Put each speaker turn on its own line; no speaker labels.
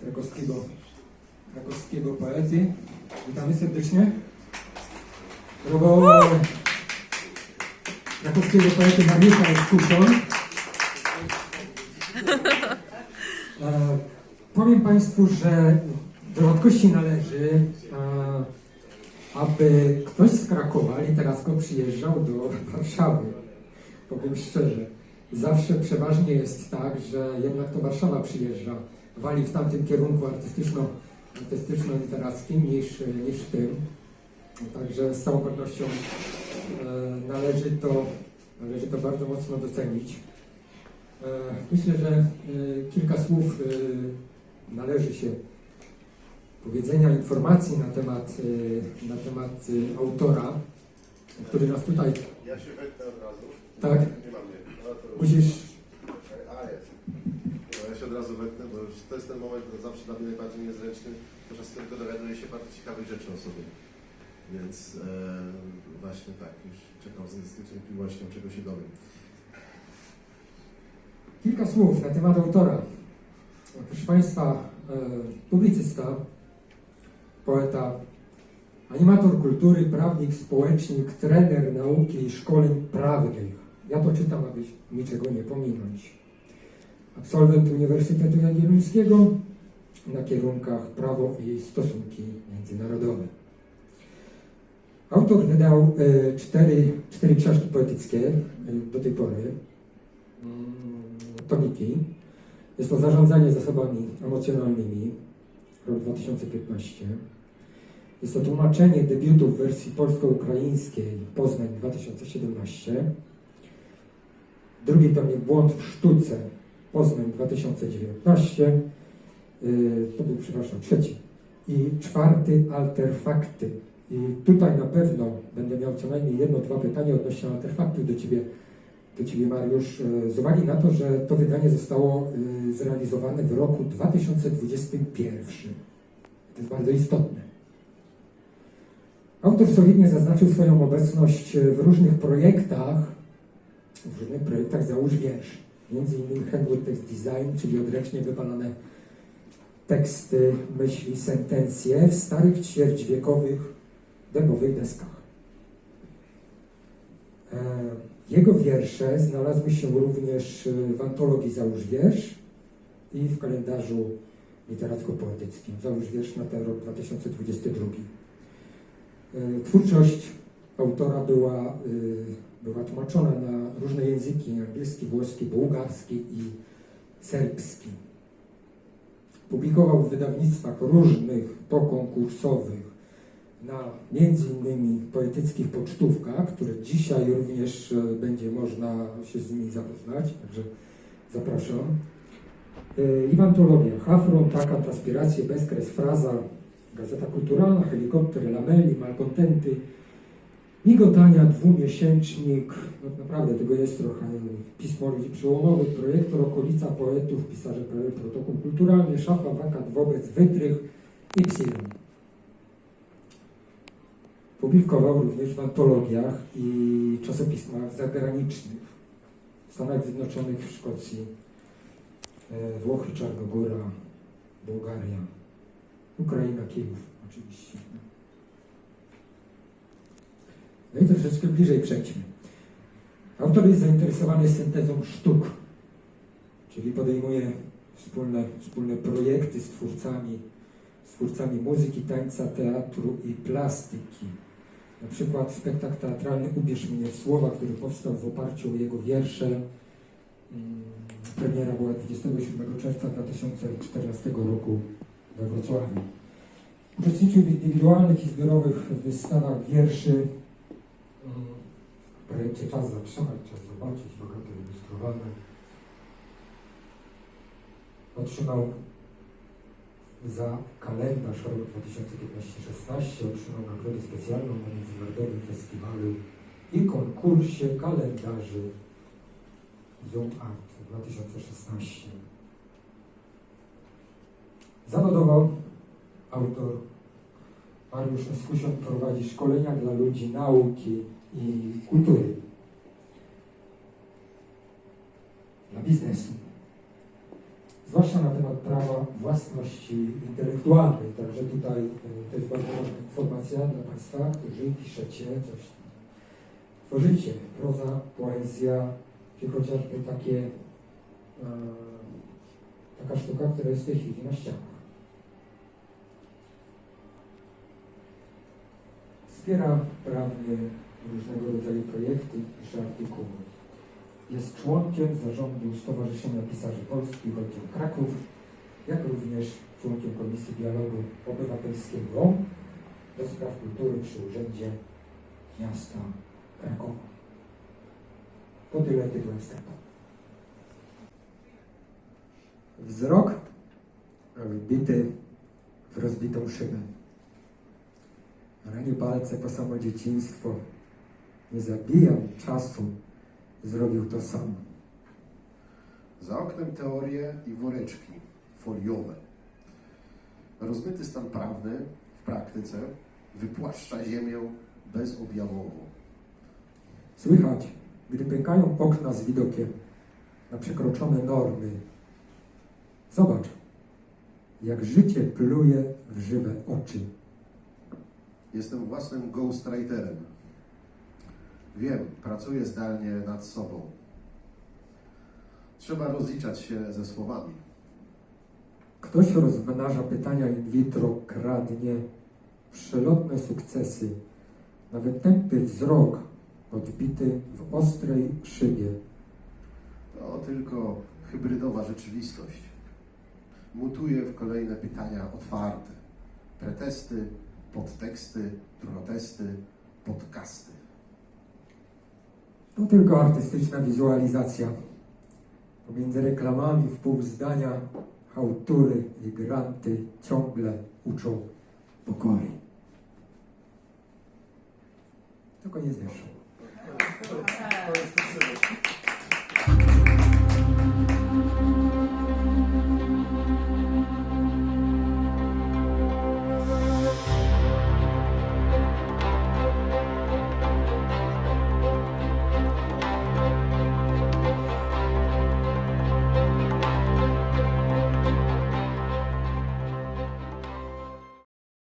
krakowskiego, krakowskiego poety. Witamy serdecznie. Brawo! Krakowskiego poety Mariusza Eskuszon. E, powiem Państwu, że do rzadkości należy, e, aby ktoś z Krakowa literacko przyjeżdżał do Warszawy. Powiem szczerze. Zawsze przeważnie jest tak, że jednak to Warszawa przyjeżdża, wali w tamtym kierunku artystyczno, artystyczno-literackim niż, niż w tym. Także z całą pewnością e, należy, to, należy to bardzo mocno docenić. E, myślę, że e, kilka słów e, należy się powiedzenia, informacji na temat, e, na temat e, autora, który nas tutaj
Ja się wetnę od razu.
Tak.
Nie mam mnie. No to...
musisz
A jest. No, ja się od razu wetnę, bo już to jest ten moment no, zawsze dla mnie najbardziej niezręczny, podczas którego dowiaduję się bardzo ciekawych rzeczy o sobie. Więc e, właśnie tak, już czekam z niecierpliwością, czego się dowiem.
Kilka słów na temat autora. Proszę Państwa, e, publicysta, poeta, animator kultury, prawnik, społecznik, trener nauki i szkoleń prawnych. Ja to czytam, aby niczego nie pominąć. Absolwent Uniwersytetu Jagiellońskiego na kierunkach prawo i stosunki międzynarodowe. Autor wydał e, cztery, cztery książki poetyckie e, do tej pory mm, tomiki. Jest to zarządzanie zasobami emocjonalnymi, rok 2015. Jest to tłumaczenie debiutu w wersji polsko-ukraińskiej Poznań 2017. Drugi tomik Błąd w sztuce Poznań 2019. Yy, To był, przepraszam, trzeci. I czwarty Alterfakty. I tutaj na pewno będę miał co najmniej jedno, dwa pytania odnośnie artefaktów do Ciebie, do Ciebie Mariusz, e, z uwagi na to, że to wydanie zostało e, zrealizowane w roku 2021. To jest bardzo istotne. Autor solidnie zaznaczył swoją obecność w różnych projektach, w różnych projektach załóż wiersz. Między innymi Handwood Text Design, czyli odręcznie wypalane teksty, myśli, sentencje w starych ćwierćwiekowych dębowych deskach. E, Jego wiersze znalazły się również w antologii Załóż Wiersz i w kalendarzu literacko-poetyckim Załóż Wiersz na ten rok 2022. E, Twórczość autora była, e, była tłumaczona na różne języki, angielski, włoski, bułgarski i serbski. Publikował w wydawnictwach różnych, pokonkursowych, na między innymi poetyckich pocztówkach, które dzisiaj również e, będzie można się z nimi zapoznać, także zapraszam. E, I w antologiach Hafron, Taka, Transpiracje, Bezkres, Fraza, Gazeta Kulturalna, Helikopter, Lameli, Malkontenty, Migotania, Dwumiesięcznik, no naprawdę tego jest trochę, Pismo Ludzi Przełomowych, Projektor, Okolica Poetów, Pisarze PRL, Protokół Kulturalny, Szafa, Wakat, Wobec, Wytrych i Psylon. Publikował również w antologiach i czasopismach zagranicznych w Stanach Zjednoczonych, w Szkocji, e, Włochy, Czarnogóra, Bułgaria, Ukraina, Kijów oczywiście. No i troszeczkę bliżej przejdźmy. Autor jest zainteresowany syntezą sztuk, czyli podejmuje wspólne, wspólne projekty z twórcami, z twórcami muzyki, tańca, teatru i plastyki. Na przykład spektakl teatralny Ubierz mnie w słowa, który powstał w oparciu o jego wiersze. Mm, Premiera była 27 czerwca 2014 roku we Wrocławiu. Uczestniczył w indywidualnych i zbiorowych wystawach wierszy. W projekcie Czas zatrzymać, czas zobaczyć, bogato ilustrowane. Otrzymał za kalendarz rok 2015-16 otrzymał nagrodę specjalną na Międzynarodowym Festiwalu i konkursie kalendarzy Zoom Art 2016. Zawodowo autor Mariusz Eskusian prowadzi szkolenia dla ludzi nauki i kultury, dla biznesu. zwłaszcza na temat prawa własności intelektualnej. Także tutaj y, to jest bardzo ważna informacja dla Państwa, którzy piszecie coś, tworzycie, proza, poezja, czy chociażby takie, e, taka sztuka, która jest w tej chwili na ścianach. Wspiera prawnie różnego rodzaju projekty, pisze artykuły. Jest członkiem zarządu Stowarzyszenia Pisarzy Polskich Oddział Kraków, jak również członkiem Komisji Dialogu Obywatelskiego do spraw kultury przy Urzędzie Miasta Krakowa. To tyle tytułem wstępu. Wzrok wbity w rozbitą szybę. Rani palce po samo dzieciństwo. Nie zabijam czasu. Zrobił to sam.
Za oknem teorie i woreczki foliowe. Rozmyty stan prawny w praktyce wypłaszcza ziemię bezobjawowo.
Słychać, gdy pękają okna z widokiem na przekroczone normy. Zobacz, jak życie pluje w żywe oczy.
Jestem własnym ghostwriterem. Wiem, pracuję zdalnie nad sobą. Trzeba rozliczać się ze słowami.
Ktoś rozmnaża pytania in vitro, kradnie przelotne sukcesy, nawet tępy wzrok odbity w ostrej szybie.
To tylko hybrydowa rzeczywistość. Mutuje w kolejne pytania otwarte. Pretesty, podteksty, protesty, podcasty.
To tylko artystyczna wizualizacja. Pomiędzy reklamami w pół zdania hałtury i granty ciągle uczą pokory. To koniec
jest